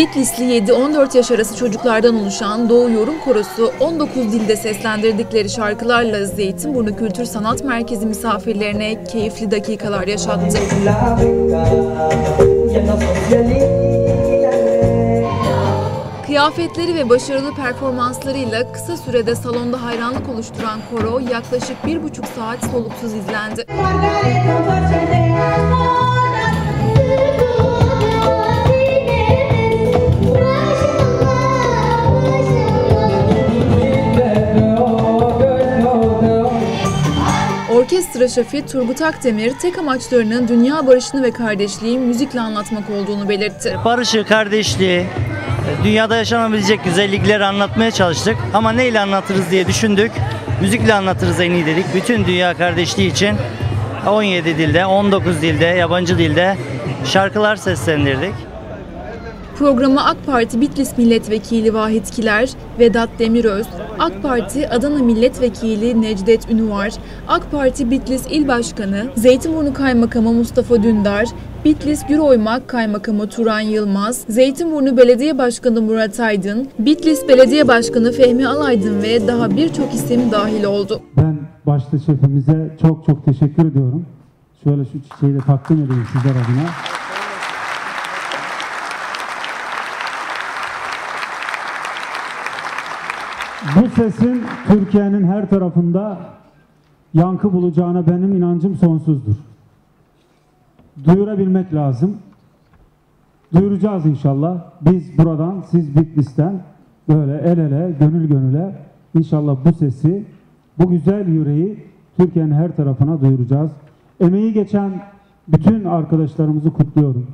Bitlisli 7-14 yaş arası çocuklardan oluşan Doğu Yorum Korosu 19 dilde seslendirdikleri şarkılarla Zeytinburnu Kültür Sanat Merkezi misafirlerine keyifli dakikalar yaşattı. Kıyafetleri ve başarılı performanslarıyla kısa sürede salonda hayranlık oluşturan koro yaklaşık bir buçuk saat soluksuz izlendi. Orkestra şefi Turgut Akdemir tek amaçlarının dünya barışını ve kardeşliği müzikle anlatmak olduğunu belirtti. barışı, kardeşliği, dünyada yaşanabilecek güzellikleri anlatmaya çalıştık. Ama neyle anlatırız diye düşündük. Müzikle anlatırız en iyi dedik. Bütün dünya kardeşliği için 17 dilde, 19 dilde, yabancı dilde şarkılar seslendirdik. Programa AK Parti Bitlis Milletvekili Vahit Kiler, Vedat Demiröz, AK Parti Adana Milletvekili Necdet Ünüvar, AK Parti Bitlis İl Başkanı, Zeytinburnu Kaymakamı Mustafa Dündar, Bitlis Güroymak Kaymakamı Turan Yılmaz, Zeytinburnu Belediye Başkanı Murat Aydın, Bitlis Belediye Başkanı Fehmi Alaydın ve daha birçok isim dahil oldu. Ben başta şefimize çok çok teşekkür ediyorum. Şöyle şu çiçeği de takdim edeyim sizler adına. Bu sesin Türkiye'nin her tarafında yankı bulacağına benim inancım sonsuzdur. Duyurabilmek lazım. Duyuracağız inşallah. Biz buradan, siz Bitlis'ten böyle el ele, gönül gönüle inşallah bu sesi, bu güzel yüreği Türkiye'nin her tarafına duyuracağız. Emeği geçen bütün arkadaşlarımızı kutluyorum.